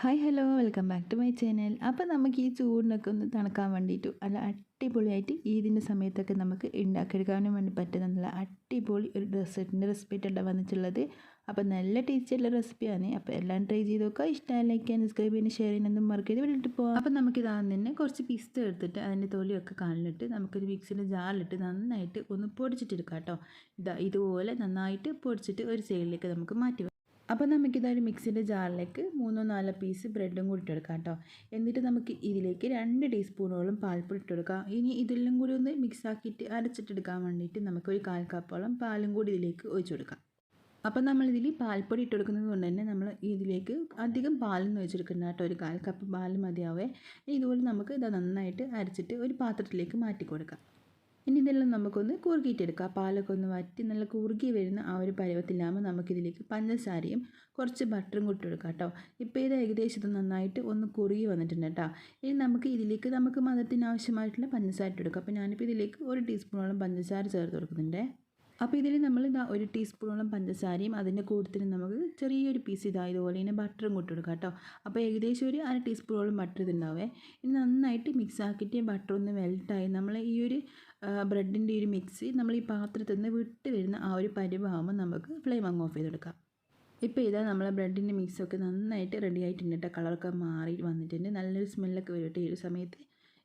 Hi hello welcome back to my channel അപ്പോൾ നമുക്ക് ഈ ചൂടിനൊക്കെ ഒന്ന് തണുക്കാൻ വേണ്ടിയിട്ട് അല്ല അടിപൊളിയായിട്ട് ഈദിന്റെ സമയത്തൊക്കെ നമുക്ക് ഉണ്ടാക്കിയെടുക്കാനും വേണ്ടി പറ്റുന്ന നല്ല അടിപൊളി ഒരു ഡെസേർട്ടിന്റെ റെസിപ്പിയായിട്ടാണ് വന്നിട്ടുള്ളത്. അപ്പോൾ നല്ല ടേസ്റ്റുള്ള റെസിപ്പിയാണ് അപ്പോൾ എല്ലാം ട്രൈ ചെയ്ത് നോക്കുക. ഇഷ്ടമായി ലൈക്ക് ചെയ്യാൻ സബ്സ്ക്രൈബ് ചെയ്യാൻ ഷെയർ ചെയ്യാനൊന്നും മറക്കരുത്. ചെയ്ത് വിട്ടിട്ട് പോകാം അപ്പോൾ നമുക്ക് ഇതാകുന്ന തന്നെ കുറച്ച് പിസ്ത എടുത്തിട്ട് അതിന്റെ തൊലിയൊക്കെ കാണിലിട്ട് നമുക്കൊരു മിക്സിന്റെ ജാറിലിട്ട് നന്നായിട്ട് ഒന്ന് പൊടിച്ചിട്ടെടുക്കാം കേട്ടോ. ഇതാ ഇതുപോലെ നന്നായിട്ട് പൊടിച്ചിട്ട് ഒരു സൈഡിലേക്ക് നമുക്ക് മാറ്റി അപ്പോൾ നമുക്കിതൊരു മിക്സിന്റെ ജാറിലേക്ക് മൂന്നോ നാലോ പീസ് ബ്രെഡും കൂടി ഇട്ടെടുക്കാം കേട്ടോ. എന്നിട്ട് നമുക്ക് ഇതിലേക്ക് രണ്ട് ടീസ്പൂണോളം പാൽപ്പൊടി ഇട്ടെടുക്കാം ഇനി ഇതെല്ലാം കൂടി ഒന്ന് മിക്സ് ആക്കിയിട്ട് അരച്ചിട്ടെടുക്കാൻ വേണ്ടിയിട്ട് നമുക്കൊരു കാൽ കപ്പോളം പാലും കൂടി ഇതിലേക്ക് ഒഴിച്ചു കൊടുക്കാം. അപ്പോൾ നമ്മളിതിൽ പാൽപ്പൊടി ഇട്ട് കൊടുക്കുന്നത് കൊണ്ട് തന്നെ നമ്മൾ ഇതിലേക്ക് അധികം പാലൊന്നും ഒഴിച്ചെടുക്കണ്ട കേട്ടോ. ഒരു കാൽ കപ്പ് പാൽ മതിയാവേ. ഇതുപോലെ നമുക്ക് ഇത് നന്നായിട്ട് അരച്ചിട്ട് ഒരു പാത്രത്തിലേക്ക് മാറ്റി കൊടുക്കാം. ഇനി ഇതെല്ലാം നമുക്കൊന്ന് കുറുകിയിട്ടെടുക്കാം പാലൊക്കെ ഒന്ന് വറ്റി നല്ല കുറുകി വരുന്ന ആ ഒരു പരുവത്തിലാകുമ്പോൾ നമുക്കിതിലേക്ക് പഞ്ചസാരയും കുറച്ച് ബട്ടറും കൂട്ടി കൊടുക്കാം കേട്ടോ. ഇപ്പോൾ ഇത് ഏകദേശം ഇത് നന്നായിട്ട് ഒന്ന് കുറുകി വന്നിട്ടുണ്ട് കേട്ടോ. ഇനി നമുക്ക് ഇതിലേക്ക് നമുക്ക് മതത്തിന് ആവശ്യമായിട്ടുള്ള പഞ്ചസാര ഇട്ട് കൊടുക്കാം. അപ്പോൾ ഞാനിപ്പോൾ ഇതിലേക്ക് ഒരു ടീസ്പൂണോളം പഞ്ചസാര ചേർത്ത് കൊടുക്കുന്നുണ്ട്. അപ്പോൾ ഇതിൽ നമ്മൾ ഇതാ ഒരു ടീസ്പൂണോളം പഞ്ചസാരയും അതിന്റെ കൂട്ടത്തിൽ നമുക്ക് ചെറിയൊരു പീസ് ഇതാ ഇതുപോലെ ഇങ്ങനെ ബട്ടറും കൂട്ടി കൊടുക്കാം കേട്ടോ. അപ്പോൾ ഏകദേശം ഒരു അര ടീസ്പൂണോളം ബട്ടർ ഇതുണ്ടാവേ. ഇനി നന്നായിട്ട് മിക്സ് ആക്കിയിട്ട് ബട്ടർ ഒന്ന് മെൽട്ടായി നമ്മൾ ഈ ഒരു ബ്രെഡിന്റെ ഒരു മിക്സ് നമ്മൾ ഈ പാത്രത്തിൽ നിന്ന് വിട്ട് വരുന്ന ആ ഒരു പരിവാകുമ്പോൾ നമുക്ക് ഫ്ലെയിം അങ്ങ് ഓഫ് ചെയ്ത് കൊടുക്കാം ഇപ്പോൾ ഇതാ നമ്മളെ ബ്രെഡിന്റെ മിക്സൊക്കെ നന്നായിട്ട് റെഡി ആയിട്ടുണ്ട് കേട്ടോ. കളറൊക്കെ മാറി വന്നിട്ടുണ്ട്. നല്ലൊരു സ്മെല്ലൊക്കെ വരും കേട്ടോ ഈ ഒരു സമയത്ത്.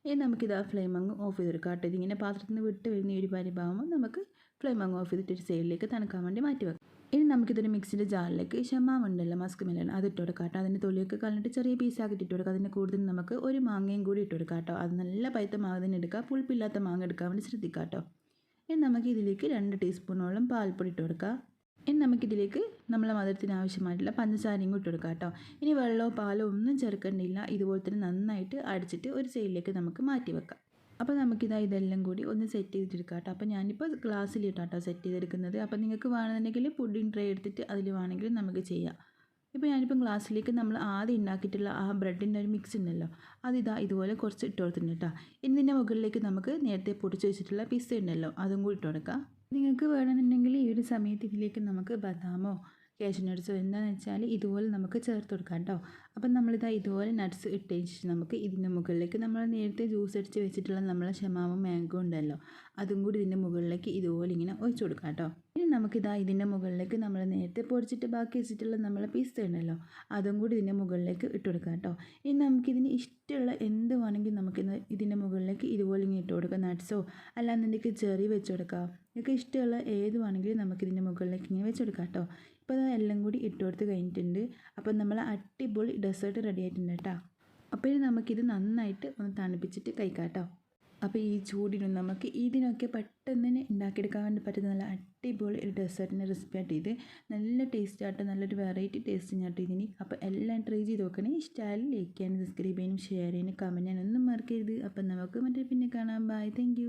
ഇനി നമുക്കിത് ആ ഫ്ലെയിം അങ്ങ് ഓഫ് ചെയ്തെടുക്കാം കേട്ടോ ഇതിങ്ങനെ പാത്രത്തിൽ നിന്ന് വിട്ട് വരുന്ന ഈ ഒരു പരിഭാവം നമുക്ക് ഫ്ലെയിം അങ്ങ് ഓഫ് ചെയ്തിട്ട് ഒരു സൈഡിലേക്ക് തണുക്കാൻ വേണ്ടി മാറ്റി വെക്കാം. ഇനി നമുക്കിതൊരു മിക്സിന്റെ ജാറിലേക്ക് ഷമാവുണ്ടല്ലോ മസ്ക് മെലൺ അത് ഇട്ട് കൊടുക്കാം കേട്ടോ. അതിന്റെ തൊലിയൊക്കെ കളഞ്ഞിട്ട് ചെറിയ പീസാക്കി ഇട്ട് കൊടുക്കാം. അതിന്റെ കൂടുതൽ നമുക്ക് ഒരു മാങ്ങയും കൂടി ഇട്ട് കൊടുക്കാം കേട്ടോ. അത് നല്ല പഴുത്ത മാങ്ങ തന്നെ എടുക്കുക പുളിപ്പില്ലാത്ത മാങ്ങ എടുക്കാൻ വേണ്ടി ശ്രദ്ധിക്കാം കേട്ടോ. ഇനി നമുക്ക് ഇതിലേക്ക് രണ്ട് ടീസ്പൂണോളം പാൽപ്പൊടി ഇട്ട് കൊടുക്കാം. ഇനി നമുക്കിതിലേക്ക് നമ്മളെ മധുരത്തിന് ആവശ്യമായിട്ടുള്ള പഞ്ചസാരയും കൂട്ടി കൊടുക്കാം കേട്ടോ. ഇനി വെള്ളമോ പാലോ ഒന്നും ചേർക്കേണ്ടില്ല ഇതുപോലെ തന്നെ നന്നായിട്ട് അടിച്ചിട്ട് ഒരു സൈഡിലേക്ക് നമുക്ക് മാറ്റി വെക്കാം. അപ്പോൾ നമുക്കിതാ ഇതെല്ലാം കൂടി ഒന്ന് സെറ്റ് ചെയ്തിട്ടെടുക്കാം കേട്ടോ. അപ്പോൾ ഞാനിപ്പോൾ ഗ്ലാസ്സിലിട്ടാട്ടോ സെറ്റ് ചെയ്തെടുക്കുന്നത്. അപ്പോൾ നിങ്ങൾക്ക് വേണമെന്നുണ്ടെങ്കിൽ പുഡിംഗ് ട്രേ എടുത്തിട്ട് അതിൽ വേണമെങ്കിൽ നമുക്ക് ചെയ്യാം. ഇപ്പോൾ ഞാനിപ്പം ഗ്ലാസ്സിലേക്ക് നമ്മൾ ആദ്യം ഉണ്ടാക്കിയിട്ടുള്ള ആ ബ്രെഡിന്റെ ഒരു മിക്സ് ഉണ്ടല്ലോ. അതിതാ ഇതുപോലെ കുറച്ച് ഇട്ട് കൊടുത്തിട്ടുണ്ട് കേട്ടോ ഇതിന്റെ മുകളിലേക്ക് നമുക്ക് നേരത്തെ പൊടിച്ച് വെച്ചിട്ടുള്ള പിസ്സ ഉണ്ടല്ലോ. അതും കൂടി ഇട്ട് കൊടുക്കാം നിങ്ങൾക്ക് വേണമെന്നുണ്ടെങ്കിൽ ഈ ഒരു സമയത്ത് ഇതിലേക്ക് നമുക്ക് ബദാമോ ക്യാഷ് നട്ട്സോ എന്താണെന്ന് വെച്ചാൽ ഇതുപോലെ നമുക്ക് ചേർത്ത് കൊടുക്കാം കേട്ടോ. അപ്പം നമ്മളിതാ ഇതുപോലെ നട്ട്സ് ഇട്ടേച്ച് നമുക്ക് ഇതിന്റെ മുകളിലേക്ക് നമ്മൾ നേരത്തെ ജ്യൂസ് അടിച്ച് വെച്ചിട്ടുള്ള നമ്മളെ ഷമാവും മാംഗോ ഉണ്ടല്ലോ അതും കൂടി ഇതിന്റെ മുകളിലേക്ക് ഇതുപോലെ ഇങ്ങനെ ഒഴിച്ചു കൊടുക്കാം കേട്ടോ. നമുക്കിതാ ഇതിന്റെ മുകളിലേക്ക് നമ്മൾ നേരത്തെ പൊടിച്ചിട്ട് ബാക്കി വെച്ചിട്ടുള്ള നമ്മളെ പീസ് ഉണ്ടല്ലോ അതും കൂടി ഇതിന്റെ മുകളിലേക്ക് ഇട്ട് കൊടുക്കാം കേട്ടോ. ഇനി നമുക്കിതിന് ഇഷ്ടമുള്ള എന്ത് വേണമെങ്കിൽ നമുക്ക് ഇതിന്റെ മുകളിലേക്ക് ഇതുപോലെ ഇങ്ങനെ ഇട്ട് കൊടുക്കാം. നട്ട്സോ അല്ലാന്നുണ്ടെങ്കിൽ ചെറി വെച്ച് കൊടുക്കാം. നിങ്ങൾക്ക് ഇഷ്ടമുള്ള ഏത് വേണമെങ്കിലും നമുക്കിതിന്റെ മുകളിലേക്ക് ഇങ്ങനെ വെച്ച് കൊടുക്കാം കേട്ടോ. ഇപ്പോൾ എല്ലാം കൂടി ഇട്ട് കൊടുത്ത് കഴിഞ്ഞിട്ടുണ്ട്. അപ്പം നമ്മൾ അടിപൊളി ഡെസേർട്ട് റെഡി ആയിട്ടുണ്ട് കേട്ടോ. അപ്പോൾ ഇനി നമുക്കിത് നന്നായിട്ട് ഒന്ന് തണുപ്പിച്ചിട്ട് കഴിക്കാം കേട്ടോ. അപ്പോൾ ഈ ചൂടിനും നമുക്ക് ഇതിനൊക്കെ പെട്ടെന്ന് തന്നെ ഉണ്ടാക്കിയെടുക്കാൻ വേണ്ടി പറ്റുന്ന നല്ല അടിപൊളി ഒരു ഡെസേർട്ടിന്റെ റെസിപ്പി ആയിട്ട് ഇത്. നല്ല ടേസ്റ്റ് ആയിട്ട് നല്ലൊരു വെറൈറ്റി ടേസ്റ്റ് ആയിട്ട് ഇതിന്. അപ്പോൾ എല്ലാം ട്രൈ ചെയ്ത് നോക്കണേ. ഇഷ്ടമായാലും ലൈക്ക് ചെയ്യാനും സബ്സ്ക്രൈബ് ചെയ്യാനും ഷെയർ ചെയ്യാനും കമന്റ് ചെയ്യാനും ഒന്നും മറക്കരുത്. അപ്പം നമുക്ക് മറ്റേ പിന്നെ കാണാം. Bye thank